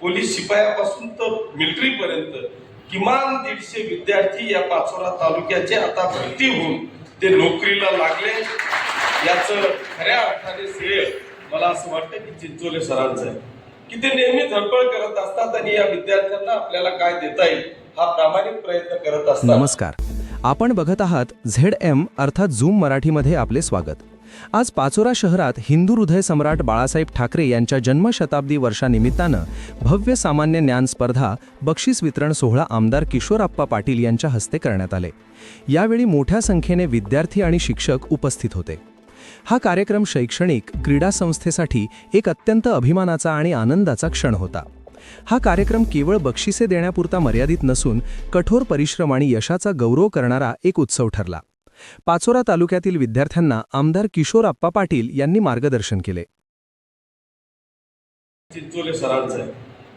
Police शिपायापासून तर military पर्यंत किमान दीडशे विद्यार्थी या पाचोरा तालुक्याचे आता भरती होऊन ते नोकरीला लागले. याचं खऱ्या अर्थाने श्रेय मला असं वाटतं की चिंचोले सरांचं आहे. की ते नेहमी धडपड करत असतात आणि या विद्यार्थ्यांना आपल्याला काय देता येईल हा प्रामाणिक प्रयत्न करत असतात. नमस्कार. आपण बघत आहात झेड एम अर्थात झूम मराठीमध्ये आपले स्वागत. आज पाचोरा शहरात हिंदू हृदय सम्राट बाळासाहेब ठाकरे यांच्या जन्मशताब्दी वर्षानिमित्तानं भव्य सामान्य ज्ञान स्पर्धा बक्षीस वितरण सोहळा आमदार किशोरप्पा पाटील यांच्या हस्ते करण्यात आले. यावेळी मोठ्या संख्येने विद्यार्थी आणि शिक्षक उपस्थित होते. हा कार्यक्रम शैक्षणिक क्रीडा संस्थेसाठी एक अत्यंत अभिमानाचा आणि आनंदाचा क्षण होता. हा कार्यक्रम केवळ बक्षिसे देण्यापुरता मर्यादित नसून कठोर परिश्रम आणि यशाचा गौरव करणारा एक उत्सव ठरला. पाचोरा तालुक्यातील विद्यार्थ्यांना आमदार किशोर आप्पा पाटील यांनी मार्गदर्शन केले. चिंचोले सरांचं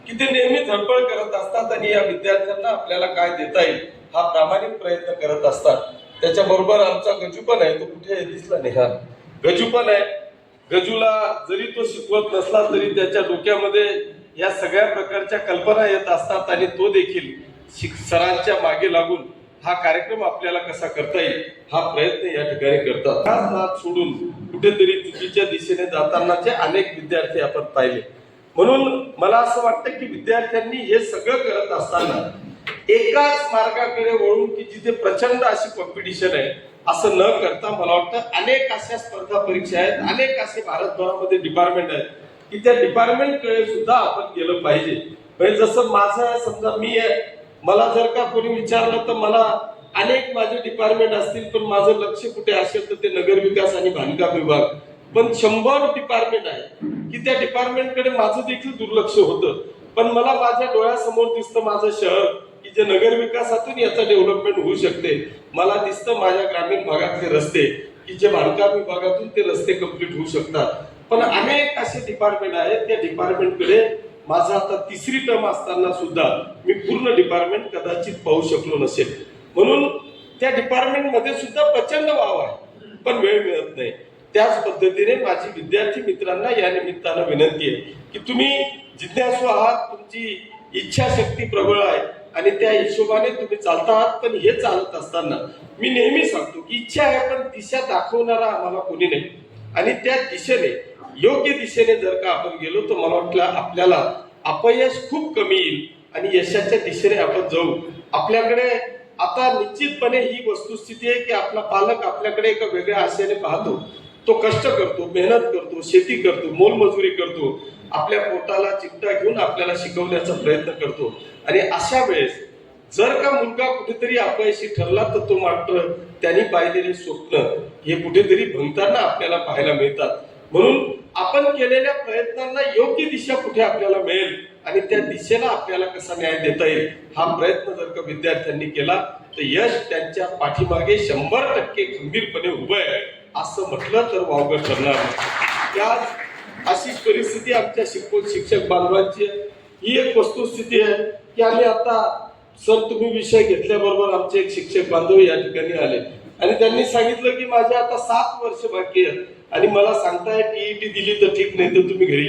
की ते नेहमी धडपड करत असतात आणि या विद्यार्थ्यांना आपल्याला काय देता येईल हा प्रामाणिक प्रयत्न करत असतात. त्याच्याबरोबर आमचा गजू पण आहे तो कुठे दिसला नाही हा. गजू पण आहे. गजूला जरी तो शिकवत नसला तरी त्याच्या डोक्यामध्ये या सगळ्या प्रकारच्या कल्पना येत असतात आणि तो देखील शिक सरांच्या मागे लागून हा कार्यक्रम आपल्याला कसा करता येईल हा प्रयत्न या ठिकाणी करतात. हाच नाद सोडून कुठेतरी चुकीच्या दिशेने जातानाचे अनेक विद्यार्थी आपण पाहिले. म्हणून मला असं वाटतं की विद्यार्थ्यांनी हे सगळं करत असताना एकाच मार्गाकडे वळून की जिथे प्रचंड अशी कॉम्पिटिशन आहे असं न करता मला वाटतं अनेक अशा स्पर्धा परीक्षा आहेत अनेक असे भारतभरामध्ये डिपार्टमेंट आहेत. की त्या डिपार्टमेंटकडे सुद्धा आपण गेलं पाहिजे. म्हणजे जसं माझं समजा मी मला जर का कोणी विचारलं तर मला अनेक माझे डिपार्टमेंट असतील पण माझं लक्ष कुठे असेल तर ते नगर विकास आणि बांधकाम विभाग. पण शंभर डिपार्टमेंट आहे की त्या डिपार्टमेंटकडे माझं देखील दुर्लक्ष होतं. पण मला माझ्या डोळ्यासमोर दिसतं माझं शहर की जे नगर विकासातून याचं डेव्हलपमेंट होऊ शकते. मला दिसतं माझ्या ग्रामीण भागातले रस्ते की जे बांधकाम विभागातून ते रस्ते कंप्लीट होऊ शकतात. पण अनेक असे डिपार्टमेंट आहेत त्या डिपार्टमेंटकडे माझा आता तिसरी टर्म असताना सुद्धा मी पूर्ण डिपार्टमेंट कदाचित पाहू शकलो नसेल. म्हणून त्या डिपार्टमेंटमध्ये सुद्धा प्रचंड वाव आहे पण वेळ मिळत नाही. त्याच पद्धतीने माझी विद्यार्थी मित्रांना या निमित्तानं विनंती आहे की तुम्ही जिज्ञासू आहात तुमची इच्छाशक्ती प्रबळ आहे आणि त्या हिशोबाने तुम्ही चालता आहात पण हे चालत असताना मी नेहमी सांगतो की इच्छा आहे पण दिशा दाखवणारा आम्हाला कोणी नाही. आणि त्या दिशेने योग्य दिशेने जर का आपण गेलो तर मला वाटलं आपल्याला अपयश खूप कमी येईल आणि यशाच्या दिशेने आपण जाऊ. आपल्याकडे आता निश्चितपणे ही वस्तुस्थिती आहे की आपला पालक आपल्याकडे एका वेगळ्या आशेने पाहतो. तो कष्ट करतो मेहनत करतो शेती करतो मोलमजुरी करतो आपल्या पोटाला चिमटा घेऊन आपल्याला शिकवण्याचा प्रयत्न करतो. आणि अशा वेळेस जर का मुलगा कुठेतरी अपयशी ठरला तर तो मात्र त्यांनी पाहिलेले स्वप्न हे कुठेतरी भंगताना आपल्याला पाहायला मिळतात. म्हणून आपण केलेल्या प्रयत्नांना योग्य दिशा कुठे आपल्याला मिळेल आणि त्या दिशेला आपल्याला कसा न्याय देता येईल हा प्रयत्न जर का विद्यार्थ्यांनी केला तर यश त्यांच्या पाठीमागे शंभर टक्के खंबीरपणे उभं आहे असं म्हटलं तर वावगं ठरणार नाही. त्याच अशीच परिस्थिती आमच्या शिक्षक शिक्षक बांधवांची ही एक वस्तुस्थिती आहे की आम्ही आता सर तुम्ही विषय घेतल्याबरोबर आमचे एक शिक्षक बांधव या ठिकाणी आले. आणि त्यांनी सांगितलं की माझे आता सात वर्ष बाकी आहेत. आणि मला सांगताय टीईटी दिली तर ठीक नाही तर तुम्ही घरी.